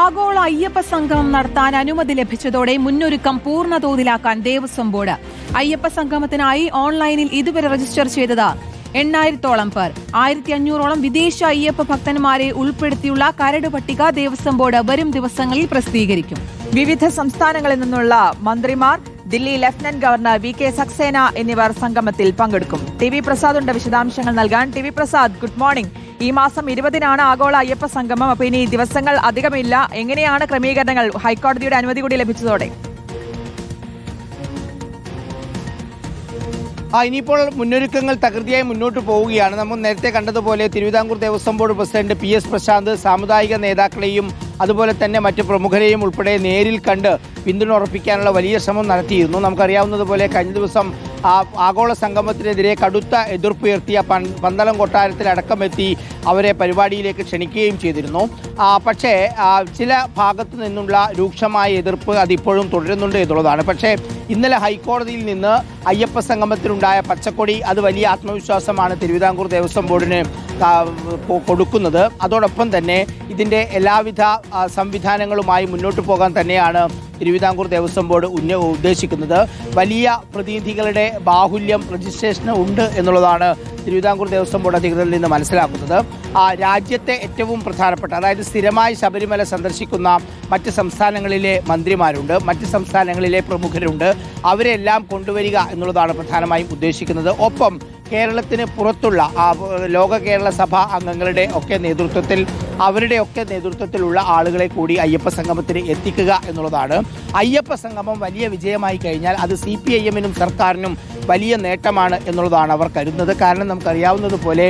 ആഗോള അയ്യപ്പ സംഗമം നടത്താൻ അനുമതി ലഭിച്ചതോടെ മുന്നൊരുക്കം പൂർണ തോതിലാക്കാൻ ദേവസ്വം ബോർഡ്. അയ്യപ്പ സംഗമത്തിനായി ഓൺലൈനിൽ ഇതുവരെ രജിസ്റ്റർ ചെയ്തത് എണ്ണായിരത്തോളം പേർ. ആയിരത്തി അഞ്ഞൂറോളം വിദേശ അയ്യപ്പ ഭക്തന്മാരെ ഉൾപ്പെടുത്തിയുള്ള കരട് പട്ടിക ദേവസ്വം ബോർഡ് വരും ദിവസങ്ങളിൽ പ്രസിദ്ധീകരിക്കും. വിവിധ സംസ്ഥാനങ്ങളിൽ നിന്നുള്ള മന്ത്രിമാർ Delhi lieutenant governor V K Saxena എന്നിവർ സംഗമത്തിൽ പങ്കെടുക്കും. ടി വി പ്രസാദ് ഉണ്ട് വിശദാംശങ്ങൾ നൽകാൻ. T V Prasad good morning. ഈ മാസം ഇരുപതിനാണ് ആഗോള അയ്യപ്പ സംഗമം. അപ്പൊ ഇനി ദിവസങ്ങൾ അധികമില്ല. എങ്ങനെയാണ് ക്രമീകരണങ്ങൾ? ഹൈക്കോടതിയുടെ അനുമതി കൂടി ലഭിച്ചതോടെ. ആ ഇനിയിപ്പോൾ മുന്നൊരുക്കങ്ങൾ തകൃതിയായി മുന്നോട്ട് പോവുകയാണ്. നമ്മൾ നേരത്തെ കണ്ടതുപോലെ Thiruvithamkoor Devaswom board president P S Prashanth സാമുദായിക നേതാക്കളെയും അതുപോലെ തന്നെ മറ്റ് പ്രമുഖരെയും ഉൾപ്പെടെ നേരിൽ കണ്ട് പിന്തുണ ഉറപ്പിക്കാനുള്ള വലിയ ശ്രമം നടത്തിയിരുന്നു. നമുക്കറിയാവുന്നതുപോലെ കഴിഞ്ഞ ദിവസം ആഗോള സംഗമത്തിനെതിരെ കടുത്ത എതിർപ്പുയർത്തിയ പന്തളം കൊട്ടാരത്തിലടക്കമെത്തി അവരെ പരിപാടിയിലേക്ക് ക്ഷണിക്കുകയും ചെയ്തിരുന്നു. പക്ഷേ ചില ഭാഗത്തു നിന്നുള്ള രൂക്ഷമായ എതിർപ്പ് അതിപ്പോഴും തുടരുന്നുണ്ട് എന്നുള്ളതാണ്. പക്ഷേ ഇന്നലെ ഹൈക്കോടതിയിൽ നിന്ന് അയ്യപ്പ സംഗമത്തിലുണ്ടായ പച്ചക്കൊടി അത് വലിയ ആത്മവിശ്വാസമാണ് തിരുവിതാംകൂർ ദേവസ്വം ബോർഡിന് കൊടുക്കുന്നത്. അതോടൊപ്പം തന്നെ ഇതിന്റെ എല്ലാവിധ സംവിധാനങ്ങളുമായി മുന്നോട്ട് പോകാൻ തന്നെയാണ് തിരുവിതാംകൂർ ദേവസ്വം ബോർഡ് ഉന്ന ഉദ്ദേശിക്കുന്നത്. വലിയ പ്രതിനിധികളുടെ ബാഹുല്യം രജിസ്ട്രേഷന് ഉണ്ട് എന്നുള്ളതാണ് തിരുവിതാംകൂർ ദേവസ്വം ബോർഡ് അധികൃതരിൽ നിന്ന് മനസ്സിലാക്കുന്നത്. ആ രാജ്യത്തെ ഏറ്റവും പ്രധാനപ്പെട്ട അതായത് സ്ഥിരമായി ശബരിമല സന്ദർശിക്കുന്ന മറ്റ് സംസ്ഥാനങ്ങളിലെ മന്ത്രിമാരുണ്ട് മറ്റ് സംസ്ഥാനങ്ങളിലെ പ്രമുഖരുണ്ട്. അവരെല്ലാം കൊണ്ടുവരിക എന്നുള്ളതാണ് പ്രധാനമായും ഉദ്ദേശിക്കുന്നത്. ഒപ്പം കേരളത്തിന് പുറത്തുള്ള ആ, ലോക കേരള സഭ അംഗങ്ങളുടെ ഒക്കെ നേതൃത്വത്തിൽ അവരുടെ ഒക്കെ നേതൃത്വത്തിലുള്ള ആളുകളെ കൂടി അയ്യപ്പ സംഗമത്തിന് എത്തിക്കുക എന്നുള്ളതാണ്. അയ്യപ്പ സംഗമം വലിയ വിജയമായി കഴിഞ്ഞാൽ അത് സി പി ഐ എമ്മിനും സർക്കാരിനും വലിയ നേട്ടമാണ് എന്നുള്ളതാണ് അവർ കരുതുന്നത്. കാരണം നമുക്കറിയാവുന്നതുപോലെ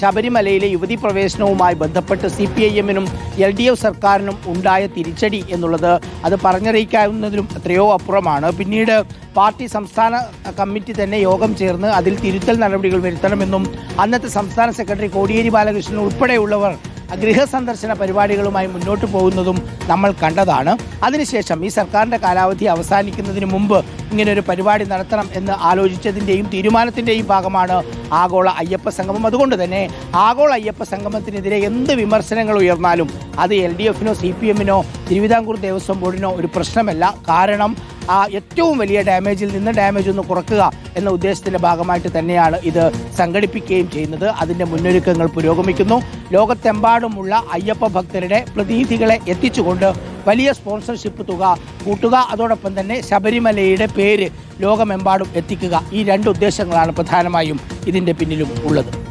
ശബരിമലയിലെ യുവതി പ്രവേശനവുമായി ബന്ധപ്പെട്ട് സി പി ഐ എമ്മിനും എൽ ഡി എഫ് സർക്കാരിനും ഉണ്ടായ തിരിച്ചടി എന്നുള്ളത് അത് പറഞ്ഞറിയിക്കാവുന്നതിലും എത്രയോ അപ്പുറമാണ്. പിന്നീട് പാർട്ടി സംസ്ഥാന കമ്മിറ്റി തന്നെ യോഗം ചേർന്ന് അതിൽ തിരുത്തൽ നടപടികൾ വരുത്തണമെന്നും അന്നത്തെ സംസ്ഥാന സെക്രട്ടറി കോടിയേരി ബാലകൃഷ്ണൻ ഉൾപ്പെടെയുള്ളവർ ഗൃഹ സന്ദർശന പരിപാടികളുമായി മുന്നോട്ട് പോകുന്നതും നമ്മൾ കണ്ടതാണ്. അതിനുശേഷം ഈ സർക്കാരിന്റെ കാലാവധി അവസാനിക്കുന്നതിന് മുമ്പ് ഇങ്ങനെ ഒരു പരിപാടി നടത്തണം എന്ന് ആലോചിച്ചതിന്റെയും തീരുമാനത്തിന്റെയും ഭാഗമാണ് ആഗോള അയ്യപ്പ സംഗമം. അതുകൊണ്ട് തന്നെ ആഗോള അയ്യപ്പ സംഗമത്തിനെതിരെ എന്ത് വിമർശനങ്ങൾ ഉയർന്നാലും അത് എൽ ഡി എഫിനോ സി പി എമ്മിനോ തിരുവിതാംകൂർ ദേവസ്വം ബോർഡിനോ ഒരു പ്രശ്നമല്ല. കാരണം ആ ഏറ്റവും വലിയ ഡാമേജിൽ നിന്ന് ഡാമേജ് ഒന്ന് കുറക്കുക എന്ന ഉദ്ദേശത്തിന്റെ ഭാഗമായിട്ട് തന്നെയാണ് ഇത് സംഘടിപ്പിക്കുകയും ചെയ്യുന്നത്. അതിന്റെ മുന്നൊരുക്കങ്ങൾ പുരോഗമിക്കുന്നു. ലോകത്തെമ്പാടുമുള്ള അയ്യപ്പ ഭക്തരുടെ പ്രതീതികളെ എത്തിച്ചുകൊണ്ട് വലിയ സ്പോൺസർഷിപ്പ് തുക കൂട്ടുക. അതോടൊപ്പം തന്നെ ശബരിമലയുടെ പേര് ലോകമെമ്പാടും എത്തിക്കുക. ഈ രണ്ട് ഉദ്ദേശങ്ങളാണ് പ്രധാനമായും ഇതിന്റെ പിന്നിലും ഉള്ളത്.